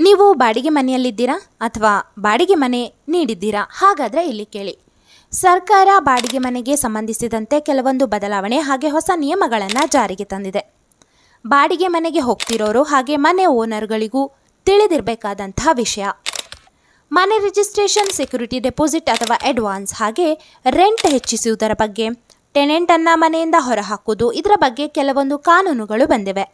ನೀವು ಬಾಡಿಗೆ ಮನೆಯಲ್ಲಿದ್ದೀರಾ ಅಥವಾ ಬಾಡಿಗೆ ಮನೆ ನೀಡಿದ್ದೀರಾ? ಹಾಗಾದರೆ ಇಲ್ಲಿ ಕೇಳಿ. ಸರ್ಕಾರ ಬಾಡಿಗೆ ಮನೆಗೆ ಸಂಬಂಧಿಸಿದಂತೆ ಕೆಲವೊಂದು ಬದಲಾವಣೆ ಹಾಗೆ ಹೊಸ ನಿಯಮಗಳನ್ನು ಜಾರಿಗೆ ತಂದಿದೆ. ಬಾಡಿಗೆ ಮನೆಗೆ ಹೋಗ್ತಿರೋರು ಹಾಗೆ ಮನೆ ಓನರ್ಗಳಿಗೂ ತಿಳಿದಿರಬೇಕಾದಂತಹ ವಿಷಯ. ಮನೆ ರಿಜಿಸ್ಟ್ರೇಷನ್, ಸೆಕ್ಯೂರಿಟಿ ಡೆಪಾಸಿಟ್ ಅಥವಾ ಅಡ್ವಾನ್ಸ್ ಹಾಗೆ ರೆಂಟ್ ಹೆಚ್ಚಿಸುವುದರ ಬಗ್ಗೆ, ಟೆನೆಂಟನ್ನು ಮನೆಯಿಂದ ಹೊರಹಾಕುವುದು, ಇದರ ಬಗ್ಗೆ ಕೆಲವೊಂದು ಕಾನೂನುಗಳು ಬಂದಿವೆ.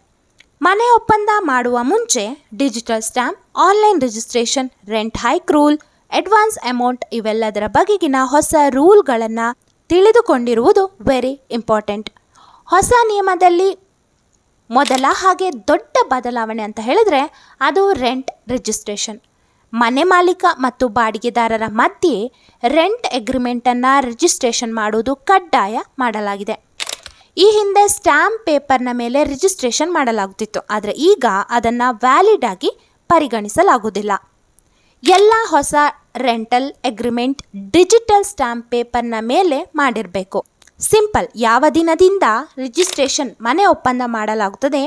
ಮನೆ ಒಪ್ಪಂದ ಮಾಡುವ ಮುಂಚೆ digital stamp, online registration, rent hike rule, advance amount ಇವೆಲ್ಲದರ ಬಗೆಗಿನ ಹೊಸ ರೂಲ್ಗಳನ್ನು ತಿಳಿದುಕೊಂಡಿರುವುದು ವೆರಿ ಇಂಪಾರ್ಟೆಂಟ್. ಹೊಸ ನಿಯಮದಲ್ಲಿ ಮೊದಲ ಹಾಗೆ ದೊಡ್ಡ ಬದಲಾವಣೆ ಅಂತ ಹೇಳಿದ್ರೆ ಅದು ರೆಂಟ್ ರಿಜಿಸ್ಟ್ರೇಷನ್. ಮನೆ ಮಾಲೀಕ ಮತ್ತು ಬಾಡಿಗೆದಾರರ ಮಧ್ಯೆ ರೆಂಟ್ ಅಗ್ರಿಮೆಂಟನ್ನು ರಿಜಿಸ್ಟ್ರೇಷನ್ ಮಾಡುವುದು ಕಡ್ಡಾಯ ಮಾಡಲಾಗಿದೆ. ಈ ಹಿಂದೆ ಸ್ಟ್ಯಾಂಪ್ ಪೇಪರ್ನ ಮೇಲೆ ರಿಜಿಸ್ಟ್ರೇಷನ್ ಮಾಡಲಾಗುತ್ತಿತ್ತು, ಆದರೆ ಈಗ ಅದನ್ನು ವ್ಯಾಲಿಡ್ ಆಗಿ ಪರಿಗಣಿಸಲಾಗುವುದಿಲ್ಲ. ಎಲ್ಲ ಹೊಸ ರೆಂಟಲ್ ಅಗ್ರಿಮೆಂಟ್ ಡಿಜಿಟಲ್ ಸ್ಟ್ಯಾಂಪ್ ಪೇಪರ್ನ ಮೇಲೆ ಮಾಡಿರಬೇಕು. ಸಿಂಪಲ್, ಯಾವ ದಿನದಿಂದ ರಿಜಿಸ್ಟ್ರೇಷನ್ ಮನೆ ಒಪ್ಪಂದ ಮಾಡಲಾಗುತ್ತದೆ,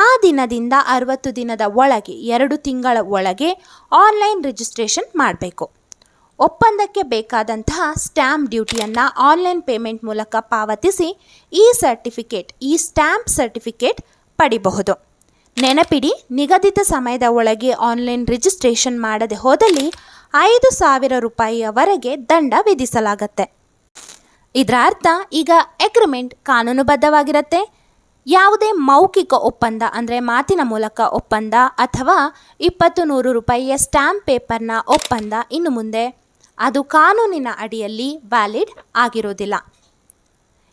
ಆ ದಿನದಿಂದ ಅರವತ್ತು ದಿನದ ಒಳಗೆ, ಎರಡು ತಿಂಗಳ ಒಳಗೆ ಆನ್ಲೈನ್ ರಿಜಿಸ್ಟ್ರೇಷನ್ ಮಾಡಬೇಕು. ಒಪ್ಪಂದಕ್ಕೆ ಬೇಕಾದಂತಹ ಸ್ಟ್ಯಾಂಪ್ ಡ್ಯೂಟಿಯನ್ನು ಆನ್ಲೈನ್ ಪೇಮೆಂಟ್ ಮೂಲಕ ಪಾವತಿಸಿ ಈ ಸರ್ಟಿಫಿಕೇಟ್, ಈ ಸ್ಟ್ಯಾಂಪ್ ಸರ್ಟಿಫಿಕೇಟ್ ಪಡಿಬಹುದು. ನೆನಪಿಡಿ, ನಿಗದಿತ ಸಮಯದ ಒಳಗೆ ಆನ್ಲೈನ್ ರಿಜಿಸ್ಟ್ರೇಷನ್ ಮಾಡದೆ ಹೋದಲ್ಲಿ ಐದು ಸಾವಿರ ರೂಪಾಯಿಯವರೆಗೆ ದಂಡ ವಿಧಿಸಲಾಗತ್ತೆ. ಇದರ ಅರ್ಥ, ಈಗ ಅಗ್ರಿಮೆಂಟ್ ಕಾನೂನುಬದ್ಧವಾಗಿರುತ್ತೆ. ಯಾವುದೇ ಮೌಖಿಕ ಒಪ್ಪಂದ ಅಂದರೆ ಮಾತಿನ ಮೂಲಕ ಒಪ್ಪಂದ ಅಥವಾ ಇಪ್ಪತ್ತು ನೂರು ರೂಪಾಯಿಯ ಸ್ಟ್ಯಾಂಪ್ ಪೇಪರ್ನ ಒಪ್ಪಂದ ಇನ್ನು ಮುಂದೆ. ಅದು ಕಾನೂನಿನ ಅಡಿಯಲ್ಲಿ ವ್ಯಾಲಿಡ್ ಆಗಿರೋದಿಲ್ಲ.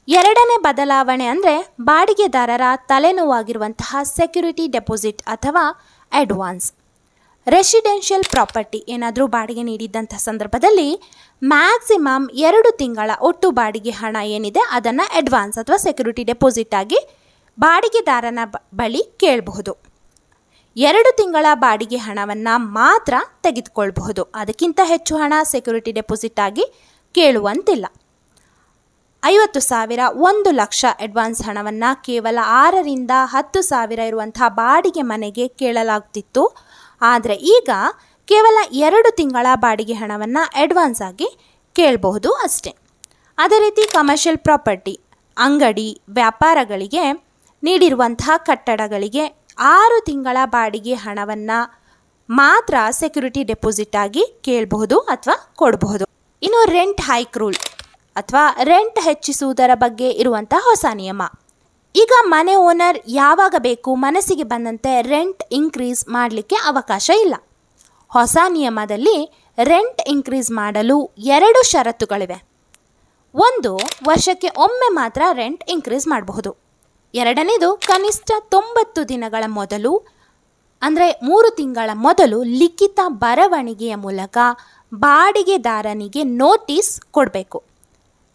ಎರಡನೇ ಬದಲಾವಣೆ ಅಂದರೆ ಬಾಡಿಗೆದಾರರ ತಲೆನೋವಾಗಿರುವಂತಹ ಸೆಕ್ಯೂರಿಟಿ ಡೆಪಾಸಿಟ್ ಅಥವಾ ಅಡ್ವಾನ್ಸ್. ರೆಸಿಡೆನ್ಷಿಯಲ್ ಪ್ರಾಪರ್ಟಿ ಏನಾದರೂ ಬಾಡಿಗೆ ನೀಡಿದ್ದಂಥ ಸಂದರ್ಭದಲ್ಲಿ ಮ್ಯಾಕ್ಸಿಮಮ್ ಎರಡು ತಿಂಗಳ ಒಟ್ಟು ಬಾಡಿಗೆ ಹಣ ಏನಿದೆ ಅದನ್ನು ಅಡ್ವಾನ್ಸ್ ಅಥವಾ ಸೆಕ್ಯೂರಿಟಿ ಡೆಪಾಸಿಟ್ ಆಗಿ ಬಾಡಿಗೆದಾರನ ಬಳಿ ಕೇಳಬಹುದು. ಎರಡು ತಿಂಗಳ ಬಾಡಿಗೆ ಹಣವನ್ನು ಮಾತ್ರ ತೆಗೆದುಕೊಳ್ಬಹುದು. ಅದಕ್ಕಿಂತ ಹೆಚ್ಚು ಹಣ ಸೆಕ್ಯೂರಿಟಿ ಡೆಪಾಸಿಟ್ ಆಗಿ ಕೇಳುವಂತಿಲ್ಲ. ಐವತ್ತು ಸಾವಿರ ಒಂದು ಲಕ್ಷ ಅಡ್ವಾನ್ಸ್ ಹಣವನ್ನು ಕೇವಲ ಆರರಿಂದ ಹತ್ತು ಸಾವಿರ ಇರುವಂತಹ ಬಾಡಿಗೆ ಮನೆಗೆ ಕೇಳಲಾಗ್ತಿತ್ತು. ಆದರೆ ಈಗ ಕೇವಲ ಎರಡು ತಿಂಗಳ ಬಾಡಿಗೆ ಹಣವನ್ನು ಅಡ್ವಾನ್ಸ್ ಆಗಿ ಕೇಳಬಹುದು ಅಷ್ಟೇ. ಅದೇ ರೀತಿ ಕಮರ್ಷಿಯಲ್ ಪ್ರಾಪರ್ಟಿ ಅಂಗಡಿ, ವ್ಯಾಪಾರಗಳಿಗೆ ನೀಡಿರುವಂತಹ ಕಟ್ಟಡಗಳಿಗೆ ಆರು ತಿಂಗಳ ಬಾಡಿಗೆ ಹಣವನ್ನು ಮಾತ್ರ ಸೆಕ್ಯೂರಿಟಿ ಡೆಪಾಸಿಟ್ ಆಗಿ ಕೇಳಬಹುದು ಅಥವಾ ಕೊಡಬಹುದು. ಇನ್ನು ರೆಂಟ್ ಹೈಕ್ ರೂಲ್ ಅಥವಾ ರೆಂಟ್ ಹೆಚ್ಚಿಸುವುದರ ಬಗ್ಗೆ ಇರುವಂತಹ ಹೊಸ ನಿಯಮ. ಈಗ ಮನೆ ಓನರ್ ಯಾವಾಗ ಬೇಕು ಮನಸ್ಸಿಗೆ ಬಂದಂತೆ ರೆಂಟ್ ಇನ್ಕ್ರೀಸ್ ಮಾಡಲಿಕ್ಕೆ ಅವಕಾಶ ಇಲ್ಲ. ಹೊಸ ನಿಯಮದಲ್ಲಿ ರೆಂಟ್ ಇನ್ಕ್ರೀಸ್ ಮಾಡಲು ಎರಡು ಷರತ್ತುಗಳಿವೆ. ಒಂದು ವರ್ಷಕ್ಕೆ ಒಮ್ಮೆ ಮಾತ್ರ ರೆಂಟ್ ಇನ್ಕ್ರೀಸ್ ಮಾಡಬಹುದು. ಎರಡನೇದು ಕನಿಷ್ಠ ತೊಂಬತ್ತು ದಿನಗಳ ಮೊದಲು, ಅಂದರೆ ಮೂರು ತಿಂಗಳ ಮೊದಲು ಲಿಖಿತ ಬರವಣಿಗೆಯ ಮೂಲಕ ಬಾಡಿಗೆದಾರನಿಗೆ ನೋಟಿಸ್ ಕೊಡಬೇಕು.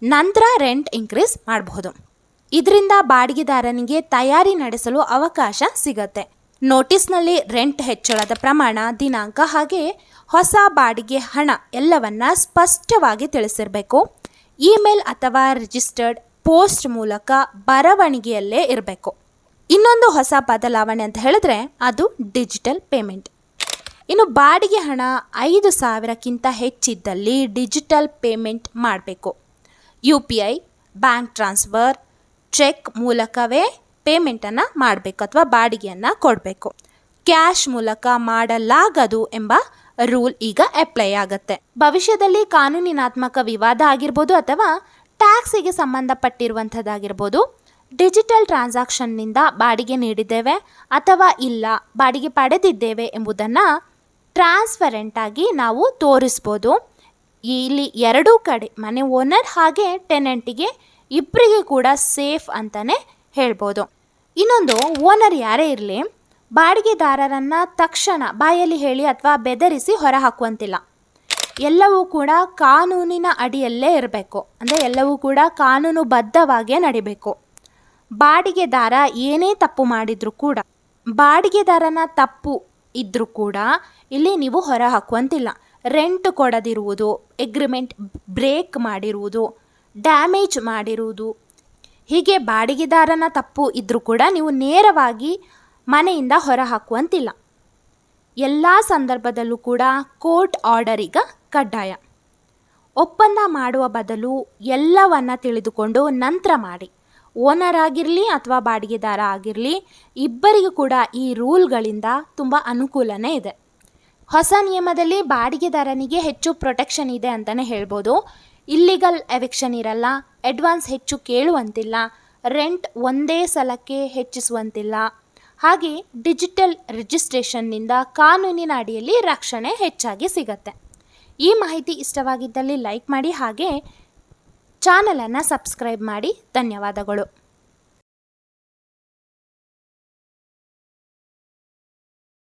ನಂತರ ರೆಂಟ್ ಇನ್ಕ್ರೀಸ್ ಮಾಡಬಹುದು ಇದರಿಂದ ಬಾಡಿಗೆದಾರನಿಗೆ ತಯಾರಿ ನಡೆಸಲು ಅವಕಾಶ ಸಿಗತ್ತೆ. ನೋಟಿಸ್ನಲ್ಲಿ ರೆಂಟ್ ಹೆಚ್ಚಳದ ಪ್ರಮಾಣ, ದಿನಾಂಕ ಹಾಗೆ ಹೊಸ ಬಾಡಿಗೆ ಹಣ ಎಲ್ಲವನ್ನ ಸ್ಪಷ್ಟವಾಗಿ ತಿಳಿಸಿರಬೇಕು. ಇಮೇಲ್ ಅಥವಾ ರಿಜಿಸ್ಟರ್ಡ್ ಪೋಸ್ಟ್ ಮೂಲಕ ಬರವಣಿಗೆಯಲ್ಲೇ ಇರಬೇಕು. ಇನ್ನೊಂದು ಹೊಸ ಬದಲಾವಣೆ ಅಂತ ಹೇಳಿದ್ರೆ ಅದು ಡಿಜಿಟಲ್ ಪೇಮೆಂಟ್. ಇನ್ನು ಬಾಡಿಗೆ ಹಣ ಐದು ಸಾವಿರಕ್ಕಿಂತ ಹೆಚ್ಚಿದ್ದಲ್ಲಿ ಡಿಜಿಟಲ್ ಪೇಮೆಂಟ್ ಮಾಡಬೇಕು. U P I, bank transfer, cheque ಮೂಲಕವೇ ಪೇಮೆಂಟನ್ನು ಮಾಡಬೇಕು ಅಥವಾ ಬಾಡಿಗೆಯನ್ನು ಕೊಡಬೇಕು. ಕ್ಯಾಶ್ ಮೂಲಕ ಮಾಡಲಾಗದು ಎಂಬ ರೂಲ್ ಈಗ ಅಪ್ಲೈ ಆಗುತ್ತೆ. ಭವಿಷ್ಯದಲ್ಲಿ ಕಾನೂನಿನಾತ್ಮಕ ವಿವಾದ ಆಗಿರ್ಬೋದು ಅಥವಾ ಟ್ಯಾಕ್ಸಿಗೆ ಸಂಬಂಧಪಟ್ಟಿರುವಂಥದ್ದಾಗಿರ್ಬೋದು, ಡಿಜಿಟಲ್ ಟ್ರಾನ್ಸಾಕ್ಷನ್ನಿಂದ ಬಾಡಿಗೆ ನೀಡಿದ್ದೇವೆ ಅಥವಾ ಇಲ್ಲ, ಬಾಡಿಗೆ ಪಡೆದಿದ್ದೇವೆ ಎಂಬುದನ್ನು ಟ್ರಾನ್ಸ್ಪರೆಂಟಾಗಿ ನಾವು ತೋರಿಸ್ಬೋದು. ಇಲ್ಲಿ ಎರಡೂ ಕಡೆ, ಮನೆ ಓನರ್ ಹಾಗೆ ಟೆನೆಂಟಿಗೆ ಇಬ್ಬರಿಗೆ ಕೂಡ ಸೇಫ್ ಅಂತಲೇ ಹೇಳ್ಬೋದು. ಇನ್ನೊಂದು, ಓನರ್ ಯಾರೇ ಇರಲಿ, ಬಾಡಿಗೆದಾರರನ್ನು ತಕ್ಷಣ ಬಾಯಲ್ಲಿ ಹೇಳಿ ಅಥವಾ ಬೆದರಿಸಿ ಹೊರ ಹಾಕುವಂತಿಲ್ಲ ಎಲ್ಲವೂ ಕೂಡ ಕಾನೂನಿನ ಅಡಿಯಲ್ಲೇ ಇರಬೇಕು. ಅಂದರೆ ಎಲ್ಲವೂ ಕೂಡ ಕಾನೂನುಬದ್ಧವಾಗಿಯೇ ನಡಿಬೇಕು. ಬಾಡಿಗೆದಾರ ಏನೇ ತಪ್ಪು ಮಾಡಿದರೂ ಕೂಡ, ಬಾಡಿಗೆದಾರನ ತಪ್ಪು ಇದ್ದರೂ ಕೂಡ ಇಲ್ಲಿ ನೀವು ಹೊರ ಹಾಕುವಂತಿಲ್ಲ ರೆಂಟ್ ಕೊಡದಿರುವುದು ಎಗ್ರಿಮೆಂಟ್ ಬ್ರೇಕ್ ಮಾಡಿರುವುದು ಡ್ಯಾಮೇಜ್ ಮಾಡಿರುವುದು, ಹೀಗೆ ಬಾಡಿಗೆದಾರನ ತಪ್ಪು ಇದ್ದರೂ ಕೂಡ ನೀವು ನೇರವಾಗಿ ಮನೆಯಿಂದ ಹೊರ ಹಾಕುವಂತಿಲ್ಲ ಎಲ್ಲ ಸಂದರ್ಭದಲ್ಲೂ ಕೂಡ ಕೋರ್ಟ್ ಆರ್ಡರ್ ಈಗ ಕಡ್ಡಾಯ. ಒಪ್ಪಂದ ಮಾಡುವ ಬದಲು ಎಲ್ಲವನ್ನ ತಿಳಿದುಕೊಂಡು ನಂತರ ಮಾಡಿ. ಓನರ್ ಆಗಿರಲಿ ಅಥವಾ ಬಾಡಿಗೆದಾರ ಆಗಿರಲಿ, ಇಬ್ಬರಿಗೂ ಕೂಡ ಈ ರೂಲ್ಗಳಿಂದ ತುಂಬ ಅನುಕೂಲನೇ ಇದೆ. ಹೊಸ ನಿಯಮದಲ್ಲಿ ಬಾಡಿಗೆದಾರನಿಗೆ ಹೆಚ್ಚು ಪ್ರೊಟೆಕ್ಷನ್ ಇದೆ ಅಂತಲೇ ಹೇಳ್ಬೋದು. ಇಲ್ಲಿಗಲ್ ಎವಿಕ್ಷನ್ ಇರಲ್ಲ, ಅಡ್ವಾನ್ಸ್ ಹೆಚ್ಚು ಕೇಳುವಂತಿಲ್ಲ, ರೆಂಟ್ ಒಂದೇ ಸಲಕ್ಕೆ ಹೆಚ್ಚಿಸುವಂತಿಲ್ಲ. ಹಾಗೆ ಡಿಜಿಟಲ್ ರಿಜಿಸ್ಟ್ರೇಷನ್ನಿಂದ ಕಾನೂನಿನ ಅಡಿಯಲ್ಲಿ ರಕ್ಷಣೆ ಹೆಚ್ಚಾಗಿ ಸಿಗತ್ತೆ. ಈ ಮಾಹಿತಿ ಇಷ್ಟವಾಗಿದ್ದಲ್ಲಿ ಲೈಕ್ ಮಾಡಿ ಹಾಗೆ ಚಾನಲನ್ನು ಸಬ್ಸ್ಕ್ರೈಬ್ ಮಾಡಿ. ಧನ್ಯವಾದಗಳು.